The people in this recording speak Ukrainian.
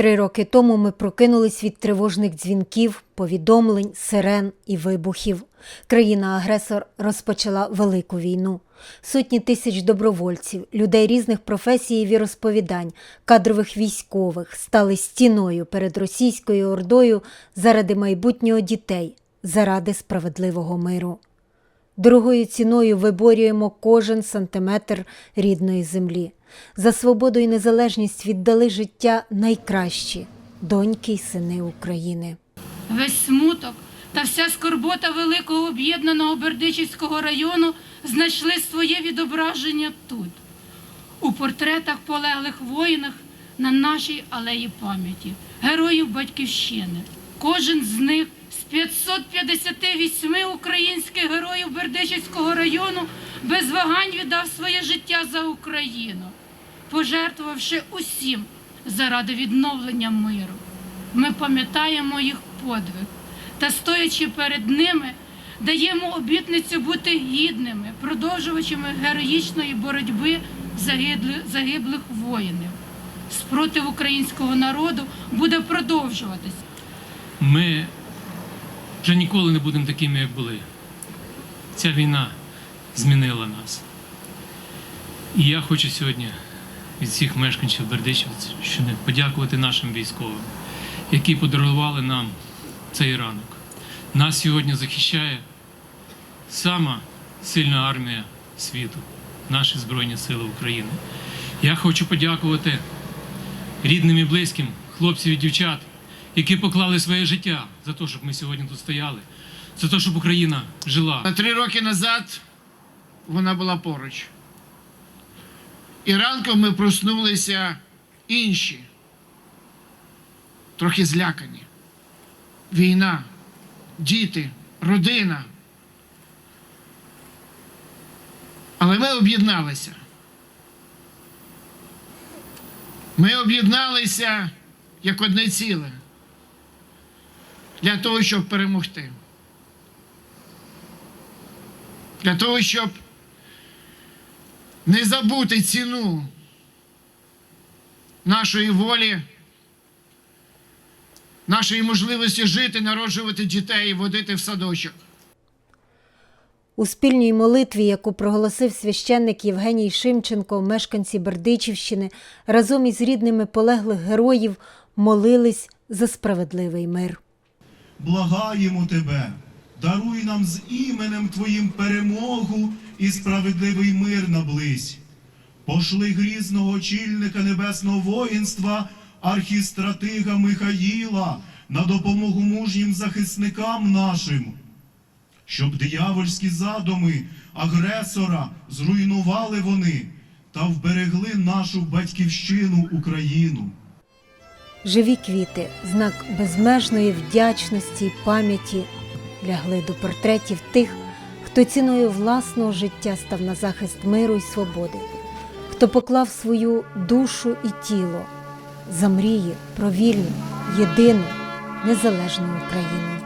Три роки тому ми прокинулись від тривожних дзвінків, повідомлень, сирен і вибухів. Країна-агресор розпочала велику війну. Сотні тисяч добровольців, людей різних професій і віросповідань, кадрових військових стали стіною перед російською ордою заради майбутнього дітей, заради справедливого миру. Дорогою ціною виборюємо кожен сантиметр рідної землі. За свободу і незалежність віддали життя найкращі доньки й сини України. Весь смуток та вся скорбота великого об'єднаного Бердичівського району знайшли своє відображення тут, у портретах полеглих воїнах на нашій алеї пам'яті, героїв Батьківщини. Кожен з них 558 українських героїв Бердичівського району без вагань віддав своє життя за Україну, пожертвувавши усім заради відновлення миру. Ми пам'ятаємо їх подвиг та, стоячи перед ними, даємо обітницю бути гідними, продовжувачами героїчної боротьби загиблих, воїнів. Спротив українського народу буде продовжуватися. Ми вже ніколи не будемо такими, як були. Ця війна змінила нас. І я хочу сьогодні від всіх мешканців Бердичівщини подякувати нашим військовим, які подарували нам цей ранок. Нас сьогодні захищає сама сильна армія світу, наші Збройні Сили України. Я хочу подякувати рідним і близьким, хлопців і дівчат, які поклали своє життя за те, щоб ми сьогодні тут стояли, за те, щоб Україна жила. Три роки назад вона була поруч. І ранком ми проснулися інші, трохи злякані. Війна, діти, родина. Але ми об'єдналися. Ми об'єдналися як одне ціле для того, щоб перемогти. Для того, щоб не забути ціну нашої волі, нашої можливості жити, народжувати дітей водити в садочок. У спільній молитві, яку проголосив священник Євгеній Шимченко, мешканці Бердичівщини, разом із рідними полеглих героїв молились за справедливий мир. Благаємо тебе, даруй нам з іменем Твоїм перемогу і справедливий мир наблизь. Пошли грізного очільника небесного воїнства, архістратига Михаїла, на допомогу мужнім захисникам нашим, щоб диявольські задуми агресора зруйнували вони та вберегли нашу батьківщину Україну. Живі квіти, знак безмежної вдячності і пам'яті, лягли до портретів тих, хто ціною власного життя став на захист миру і свободи, хто поклав свою душу і тіло за мрії про вільну, єдину, незалежну Україну.